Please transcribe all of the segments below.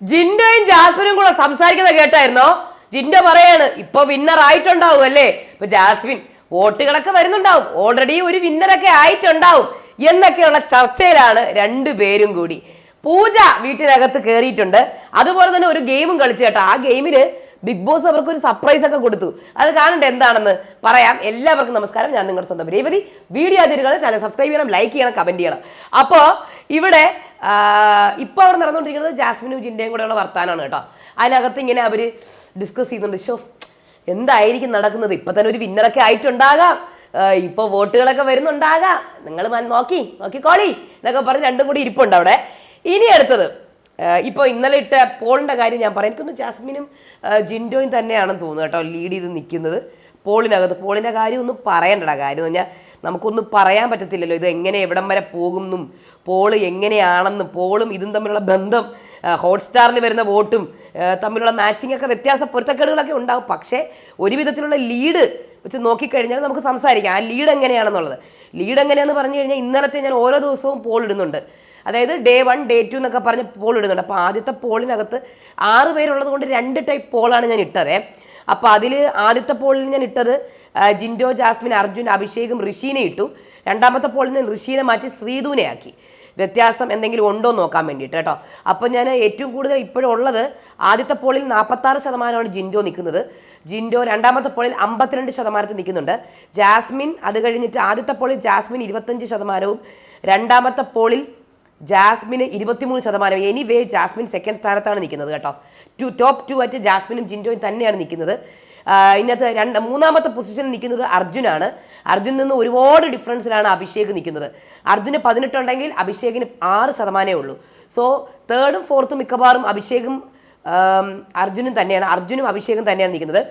ജിൻഡോയും ജാസ്മിനും കൂടെ സംസാരിക്കുന്നത് കേട്ടായിരുന്നോ? ജിൻഡോ പറയാണ് ഇപ്പൊ വിന്നർ ആയിട്ടുണ്ടാവും അല്ലേ? ഇപ്പൊ ജാസ്മിൻ വോട്ടുകളൊക്കെ വരുന്നുണ്ടാവും. ഓൾറെഡി ഒരു വിന്നറൊക്കെ ആയിട്ടുണ്ടാവും. എന്നൊക്കെയുള്ള ചർച്ചയിലാണ് രണ്ടുപേരും കൂടി. പൂജ വീട്ടിനകത്ത് കയറിയിട്ടുണ്ട് അതുപോലെ തന്നെ ഒരു ഗെയിമും കളിച്ചു കേട്ടോ. ആ ഗെയിമിൽ ബിഗ് ബോസ് അവർക്ക് ഒരു സർപ്രൈസ് ഒക്കെ കൊടുത്തു. അത് കാണണ്ട എന്താണെന്ന് പറയാം. എല്ലാവർക്കും നമസ്കാരം. ഞാൻ നിങ്ങളുടെ സ്വന്തം രേവതി. വീഡിയോ അതിരുകൾ ചാനൽ സബ്സ്ക്രൈബ് ചെയ്യണം ലൈക്ക് ചെയ്യണം കമന്റ് ചെയ്യണം. അപ്പോൾ ഇവിടെ ഇപ്പോൾ അവർ നടന്നുകൊണ്ടിരിക്കുന്നത് ജാസ്മിനും ജിന്റെയും കൂടെയുള്ള വർത്താനമാണ് കേട്ടോ. അതിനകത്ത് ഇങ്ങനെ അവർ ഡിസ്കസ് ചെയ്യുന്നുണ്ട്. ഷോ എന്തായിരിക്കും നടക്കുന്നത്? ഇപ്പം തന്നെ ഒരു വിന്നറൊക്കെ ആയിട്ടുണ്ടാകാം. ഇപ്പോൾ വോട്ടുകളൊക്കെ വരുന്നുണ്ടാകാം. നിങ്ങൾ നോക്കി നോക്കിക്കോളി എന്നൊക്കെ പറഞ്ഞ് രണ്ടും കൂടി ഇരിപ്പുണ്ട് അവിടെ. ഇനി അടുത്തത് ഇപ്പോൾ ഇന്നലെ ഇട്ട പോളിന്റെ കാര്യം ഞാൻ പറയാം. എനിക്കൊന്ന് ജാസ്മിനും ജിൻഡോയും തന്നെയാണെന്ന് തോന്നുന്നു കേട്ടോ. ലീഡ് ചെയ്ത് നിൽക്കുന്നത്. പോളിനകത്ത് പോളിന്റെ കാര്യം ഒന്നും പറയണ്ടടാ. കാര്യം എന്ന് പറഞ്ഞാൽ നമുക്കൊന്നും പറയാൻ പറ്റത്തില്ലല്ലോ ഇത് എങ്ങനെ എവിടം വരെ പോകുമെന്നും പോൾ എങ്ങനെയാണെന്നും പോളും ഇതും തമ്മിലുള്ള ബന്ധം ഹോട്ട്സ്റ്റാറിൽ വരുന്ന വോട്ടും തമ്മിലുള്ള മാച്ചിങ് ഒക്കെ വ്യത്യാസ പൊരുത്തക്കേടുകളൊക്കെ ഉണ്ടാകും പക്ഷേ ഒരു വിധത്തിലുള്ള ലീഡ് വെച്ച് നോക്കിക്കഴിഞ്ഞാൽ നമുക്ക് സംസാരിക്കാം. ആ ലീഡ് എങ്ങനെയാണെന്നുള്ളത്. ലീഡ് എങ്ങനെയാണെന്ന് പറഞ്ഞു കഴിഞ്ഞാൽ ഇന്നലത്തെ ഞാൻ ഓരോ ദിവസവും പോൾ ഇടുന്നുണ്ട്. അതായത് ഡേ വൺ ഡേ ടു എന്നൊക്കെ പറഞ്ഞ് പോൾ ഇടുന്നുണ്ട്. അപ്പോൾ ആദ്യത്തെ പോളിനകത്ത് ആറ് പേരുള്ളത് കൊണ്ട് രണ്ട് ടൈപ്പ് പോളാണ് ഞാൻ ഇട്ടത്. അപ്പോൾ അതിൽ ആദ്യത്തെ പോളിൽ ഞാൻ ഇട്ടത് ജിൻഡോ ജാസ്മിൻ അർജുൻ അഭിഷേകും ഋഷീനെ ഇട്ടു. രണ്ടാമത്തെ പോളിൽ ഞാൻ ഋഷീനെ മാറ്റി ശ്രീധുവിനെ ആക്കി. വ്യത്യാസം എന്തെങ്കിലും ഉണ്ടോ എന്ന് നോക്കാൻ വേണ്ടിയിട്ട് കേട്ടോ. അപ്പോൾ ഞാൻ ഏറ്റവും കൂടുതൽ ഇപ്പോഴും ഉള്ളത് ആദ്യത്തെ പോളിൽ നാൽപ്പത്താറ് ശതമാനമാണ് ജിൻഡോ നിൽക്കുന്നത്. ജിൻഡോ രണ്ടാമത്തെ പോളിൽ അമ്പത്തിരണ്ട് ശതമാനത്തിൽ നിൽക്കുന്നുണ്ട്. ജാസ്മിൻ അത് കഴിഞ്ഞിട്ട് ആദ്യത്തെ പോളിൽ ജാസ്മിൻ ഇരുപത്തഞ്ച് ശതമാനവും രണ്ടാമത്തെ പോളിൽ ജാസ്മിന് ഇരുപത്തിമൂന്ന് ശതമാനം. എനിവേ ജാസ്മിൻ സെക്കൻഡ് സ്ഥാനത്താണ് നിൽക്കുന്നത് കേട്ടോ. ടു ടോപ്പ് ടു ആയിട്ട് ജാസ്മിനും ജിൻഡോയും തന്നെയാണ് നിൽക്കുന്നത്. ഇന്നത്തെ രണ്ട് മൂന്നാമത്തെ പൊസിഷനിൽ നിൽക്കുന്നത് അർജുനാണ്. അർജുനിൽ നിന്ന് ഒരുപാട് ഡിഫറൻസിലാണ് അഭിഷേക് നിൽക്കുന്നത്. അർജുന് പതിനെട്ടുണ്ടെങ്കിൽ അഭിഷേകിന് ആറ് ശതമാനമേ ഉള്ളൂ. സോ തേർഡും ഫോർത്തും മിക്കവാറും അഭിഷേകും അർജുനും തന്നെയാണ്. അർജുനും അഭിഷേകും തന്നെയാണ് നിൽക്കുന്നത്.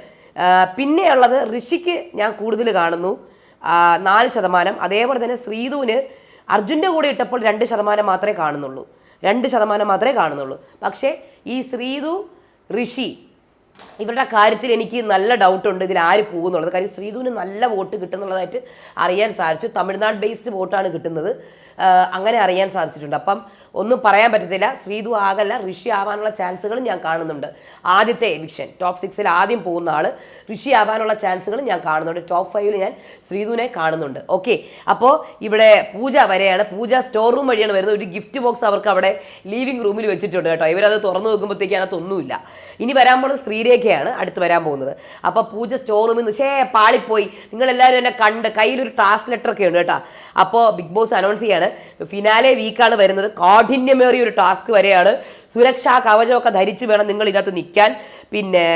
പിന്നെയുള്ളത് ഋഷിക്ക് ഞാൻ കൂടുതൽ കാണുന്നു. നാല് ശതമാനം. അതേപോലെ തന്നെ ശ്രീധുവിന് അർജുന്റെ കൂടെ ഇട്ടപ്പോൾ രണ്ട് ശതമാനം മാത്രമേ കാണുന്നുള്ളൂ. രണ്ട് ശതമാനം മാത്രമേ കാണുന്നുള്ളൂ. പക്ഷേ ഈ ശ്രീതു ഋഷി ഇവരുടെ കാര്യത്തിൽ എനിക്ക് നല്ല ഡൗട്ട് ഉണ്ട് ഇതിൽ ആര് പോകുന്നുള്ളത്. കാര്യം ശ്രീധുവിന് നല്ല വോട്ട് കിട്ടുന്നുള്ളതായിട്ട് അറിയാൻ സാധിച്ചു. തമിഴ്നാട് ബേസ്ഡ് വോട്ടാണ് കിട്ടുന്നത്. അങ്ങനെ അറിയാൻ സാധിച്ചിട്ടുണ്ട്. അപ്പം ഒന്നും പറയാൻ പറ്റത്തില്ല. ശ്രീതു ആകല്ല ഋഷി ആവാനുള്ള ചാൻസുകളും ഞാൻ കാണുന്നുണ്ട്. ആദ്യത്തെ എവിക്ഷൻ ടോപ്പ് സിക്സിൽ ആദ്യം പോകുന്ന ആൾ ഋഷി ആവാനുള്ള ചാൻസുകളും ഞാൻ കാണുന്നുണ്ട്. ടോപ്പ് ഫൈവിൽ ഞാൻ ശ്രീതുവിനെ കാണുന്നുണ്ട്. ഓക്കെ അപ്പോൾ ഇവിടെ പൂജ വരെയാണ്. പൂജ സ്റ്റോർ റൂം വഴിയാണ് വരുന്നത്. ഒരു ഗിഫ്റ്റ് ബോക്സ് അവർക്ക് അവിടെ ലീവിംഗ് റൂമിൽ വെച്ചിട്ടുണ്ട് കേട്ടോ. ഇവരത് തുറന്നു നോക്കുമ്പോഴത്തേക്ക് അതിനകത്ത് ഒന്നുമില്ല. ഇനി വരാൻ പോകുന്നത് ശ്രീരേഖയാണ് അടുത്ത് വരാൻ പോകുന്നത്. അപ്പോൾ പൂജ സ്റ്റോർ റൂമിൽ നിന്ന് ശേ പാളിപ്പോയി. നിങ്ങളെല്ലാവരും എന്നെ കണ്ട് കയ്യിലൊരു ടാസ്ക് ലെറ്റർ ഒക്കെ ഉണ്ട് കേട്ടോ. അപ്പോൾ ബിഗ് ബോസ് അനൗൺസ് ചെയ്യാണ്. ഫിനാലെ വീക്കാണ് വരുന്നത്. കാഠിന്യമേറിയ ഒരു ടാസ്ക് വരെയാണ്. സുരക്ഷാ കവചമൊക്കെ ധരിച്ച് വേണം നിങ്ങൾ ഇതിനകത്ത് നിൽക്കാൻ. പിന്നെ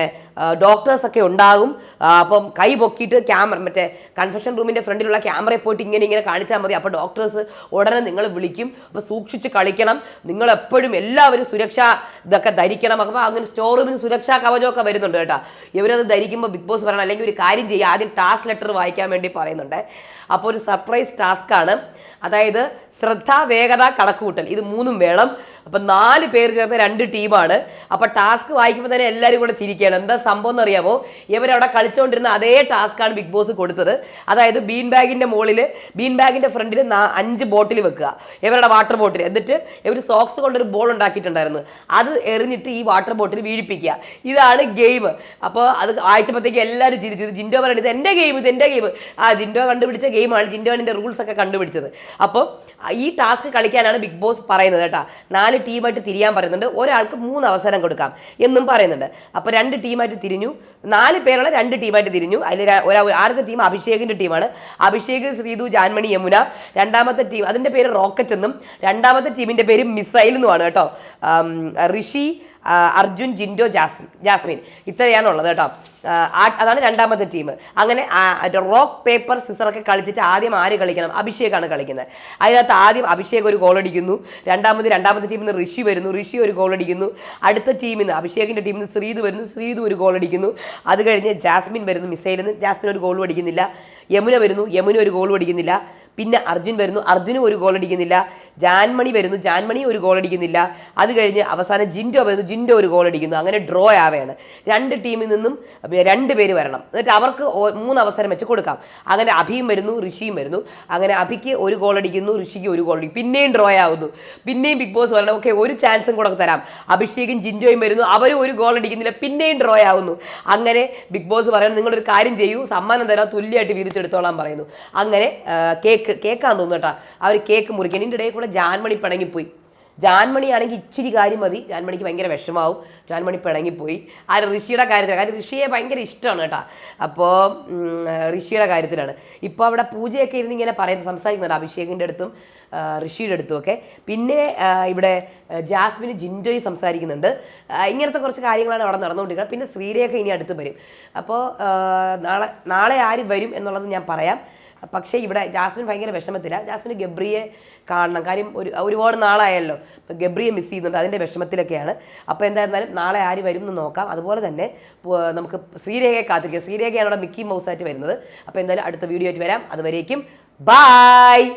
ഡോക്ടേഴ്സൊക്കെ ഉണ്ടാകും. അപ്പം കൈ പൊക്കിയിട്ട് ക്യാമറ മറ്റേ കൺഫെഷൻ റൂമിന്റെ ഫ്രണ്ടിലുള്ള ക്യാമറയിൽ പോയിട്ട് ഇങ്ങനെ ഇങ്ങനെ കാണിച്ചാൽ മതി. അപ്പോൾ ഡോക്ടേഴ്സ് ഉടനെ നിങ്ങൾ വിളിക്കും. അപ്പോൾ സൂക്ഷിച്ച് കളിക്കണം. നിങ്ങൾ എപ്പോഴും എല്ലാവരും സുരക്ഷ ഇതൊക്കെ ധരിക്കണം. അപ്പോൾ അങ്ങനെ സ്റ്റോർ റൂമിന് സുരക്ഷാ കവചമൊക്കെ വരുന്നുണ്ട് കേട്ടോ. ഇവരത് ധരിക്കുമ്പോൾ ബിഗ് ബോസ് പറയണം. അല്ലെങ്കിൽ ഒരു കാര്യം ചെയ്യുക. ആദ്യം ടാസ്ക് ലെറ്റർ വായിക്കാൻ വേണ്ടി പറയുന്നുണ്ട്. അപ്പോൾ ഒരു സർപ്രൈസ് ടാസ്ക്കാണ് അതായത് ശ്രദ്ധ വേഗത കണക്കുകൂട്ടൽ. ഇത് മൂന്നും വേണം. അപ്പം നാല് പേര് ചേർന്ന രണ്ട് ടീമാണ്. അപ്പം ടാസ്ക് വായിക്കുമ്പോൾ തന്നെ എല്ലാവരും കൂടെ ചിരിക്കുകയാണ്. എന്താ സംഭവം എന്നറിയാമോ ഇവരവിടെ കളിച്ചുകൊണ്ടിരുന്ന അതേ ടാസ്ക്കാണ് ബിഗ് ബോസ് കൊടുത്തത്. അതായത് ബീൻ ബാഗിന്റെ മുകളിൽ ബീൻ ബാഗിന്റെ ഫ്രണ്ടിൽ അഞ്ച് ബോട്ടിൽ വെക്കുക. ഇവരുടെ വാട്ടർ ബോട്ടിൽ എന്നിട്ട് ഇവർ സോക്സ് കൊണ്ടൊരു ബോൾ ഉണ്ടാക്കിയിട്ടുണ്ടായിരുന്നു. അത് എറിഞ്ഞിട്ട് ഈ വാട്ടർ ബോട്ടിൽ വീഴിപ്പിക്കുക. ഇതാണ് ഗെയിം. അപ്പോൾ അത് വായിച്ചപ്പോഴത്തേക്ക് എല്ലാവരും ചിരിച്ചു. ഇത് ജിൻഡോ പറയുന്നത് എന്റെ ഗെയിം ഇത് എന്റെ ഗെയിം. ആ ജിൻഡോ കണ്ടുപിടിച്ച ഗെയിമാണ്. ജിൻഡോ ജിൻഡോണിന്റെ റൂൾസ് ഒക്കെ കണ്ടുപിടിച്ചത്. അപ്പോൾ ഈ ടാസ്ക് കളിക്കാനാണ് ബിഗ് ബോസ് പറയുന്നത് കേട്ടോ. നാല് ടീമായിട്ട് തിരിയാൻ പറയുന്നുണ്ട്. ഒരാൾക്ക് മൂന്ന് അവസരം കൊടുക്കാം എന്നും പറയുന്നുണ്ട്. അപ്പോൾ രണ്ട് ടീമായിട്ട് തിരിഞ്ഞു. നാല് പേരുള്ള രണ്ട് ടീമായിട്ട് തിരിഞ്ഞു. അതിൽ ഒരാ ആദ്യത്തെ ടീം അഭിഷേകിന്റെ ടീമാണ്. അഭിഷേക് ശ്രീതു ജാൻമണി യമുന. രണ്ടാമത്തെ ടീം അതിന്റെ പേര് റോക്കറ്റ് എന്നും. രണ്ടാമത്തെ ടീമിന്റെ പേര് മിസൈൽ എന്നുമാണ് കേട്ടോ. ഋഷി അർജുൻ ജിൻഡോ ജാസ്മിൻ ജാസ്മിൻ. ഇത്രയാണുള്ളത് കേട്ടോ. അതാണ് രണ്ടാമത്തെ ടീം അങ്ങനെ റോക്ക് പേപ്പർ സിസറൊക്കെ കളിച്ചിട്ട് ആദ്യം ആര് കളിക്കണം? അഭിഷേകാണ് കളിക്കുന്നത്. അതിനകത്ത് ആദ്യം അഭിഷേക് ഒരു ഗോൾ അടിക്കുന്നു. രണ്ടാമത് രണ്ടാമത്തെ ടീമിൽ നിന്ന് ഋഷി വരുന്നു. ഋഷി ഒരു ഗോൾ അടിക്കുന്നു. അടുത്ത ടീമിൽ നിന്ന് അഭിഷേകിന്റെ ടീമിൽ നിന്ന് ശ്രീതു വരുന്നു. ശ്രീതു ഒരു ഗോൾ അടിക്കുന്നു. അത് കഴിഞ്ഞ് ജാസ്മിൻ വരുന്നു. മിസൈലിൽ നിന്ന് ജാസ്മിൻ ഒരു ഗോൾ അടിക്കുന്നില്ല. യമുന വരുന്നു. യമുന ഒരു ഗോൾ അടിക്കുന്നില്ല. പിന്നെ അർജുൻ വരുന്നു. അർജുനും ഒരു ഗോൾ അടിക്കുന്നില്ല. ജാൻമണി വരുന്നു. ജാൻമണി ഒരു ഗോൾ അടിക്കുന്നില്ല. അത് കഴിഞ്ഞ് അവസാനം ജിൻഡോ വരുന്നു. ജിൻഡോ ഒരു ഗോൾ അടിക്കുന്നു. അങ്ങനെ ഡ്രോ ആവുകയാണ്. രണ്ട് ടീമിൽ നിന്നും രണ്ട് പേര് വരണം. എന്നിട്ട് അവർക്ക് മൂന്ന് അവസരം വെച്ച് കൊടുക്കാം. അങ്ങനെ അഭിയും വരുന്നു. ഋഷിയും വരുന്നു. അങ്ങനെ അഭിക്ക് ഒരു ഗോൾ അടിക്കുന്നു. ഋഷിക്ക് ഒരു ഗോൾ അടിക്കും പിന്നെയും ഡ്രോ ആവുന്നു. പിന്നെയും ബിഗ് ബോസ് പറയണം ഓക്കെ ഒരു ചാൻസും കൂടെ തരാം. അഭിഷേകും ജിൻഡോയും വരുന്നു. അവരും ഒരു ഗോൾ അടിക്കുന്നില്ല. പിന്നെയും ഡ്രോ ആവുന്നു. അങ്ങനെ ബിഗ് ബോസ് പറയണം നിങ്ങളൊരു കാര്യം ചെയ്യൂ. സമ്മാനം തരാം. തുല്യമായിട്ട് വീതിച്ചെടുത്തോളാം പറയുന്നു. അങ്ങനെ ആ, കേക്ക് കേക്കാന്ന് തോന്നുന്നു കേട്ടോ. അവർ കേക്ക് മുറിക്കാൻ. ഇതിന്റെ ഇടയിൽ കൂടെ ജാൻമണി പിണങ്ങിപ്പോയി. ജാൻമണി ആണെങ്കിൽ ഇച്ചിരി കാര്യം മതി. ജാൻമണിക്ക് ഭയങ്കര വിഷമാവും. ജാൻമണി പിണങ്ങിപ്പോയി. ആ ഋഷിയുടെ കാര്യത്തിൽ കാര്യം ഋഷിയെ ഭയങ്കര ഇഷ്ടമാണ് കേട്ടോ. അപ്പോൾ ഋഷിയുടെ കാര്യത്തിലാണ്. ഇപ്പോൾ അവിടെ പൂജയൊക്കെ ഇരുന്ന് ഇങ്ങനെ പറയുന്നത് സംസാരിക്കുന്നുണ്ട് അഭിഷേകിന്റെ അടുത്തും ഋഷിയുടെ അടുത്തും ഒക്കെ. പിന്നെ ഇവിടെ ആ, ജാസ്മിന് ജിൻജോയി സംസാരിക്കുന്നുണ്ട്. ഇങ്ങനത്തെ കുറച്ച് കാര്യങ്ങളാണ് അവിടെ നടന്നുകൊണ്ടിരിക്കുന്നത്. പിന്നെ ശ്രീരേഖ ഇനി അടുത്ത് വരും. അപ്പോൾ നാളെ നാളെ ആര് വരും എന്നുള്ളത് ഞാൻ പറയാം. പക്ഷേ ഇവിടെ ജാസ്മിൻ ഭയങ്കര വിഷമത്തില്ല ജാസ്മിന് ഗബ്രിയെ കാണണം. കാര്യം ഒരു ഒരുപാട് നാളായല്ലോ. അപ്പോൾ ഗബ്രിയെ മിസ് ചെയ്യുന്നുണ്ട്. അതിന്റെ വിഷമത്തിലൊക്കെയാണ്. അപ്പോൾ എന്തായിരുന്നാലും നാളെ ആര് വരും എന്ന് നോക്കാം. അതുപോലെ തന്നെ നമുക്ക് ശ്രീരേഖയെ കാത്തിരിക്കുക ശ്രീരേഖയാണ് അവിടെ മിക്കി മൗസായിട്ട് വരുന്നത്. അപ്പോൾ എന്തായാലും അടുത്ത വീഡിയോ ആയിട്ട് വരാം. അതുവരേക്കും ബായ്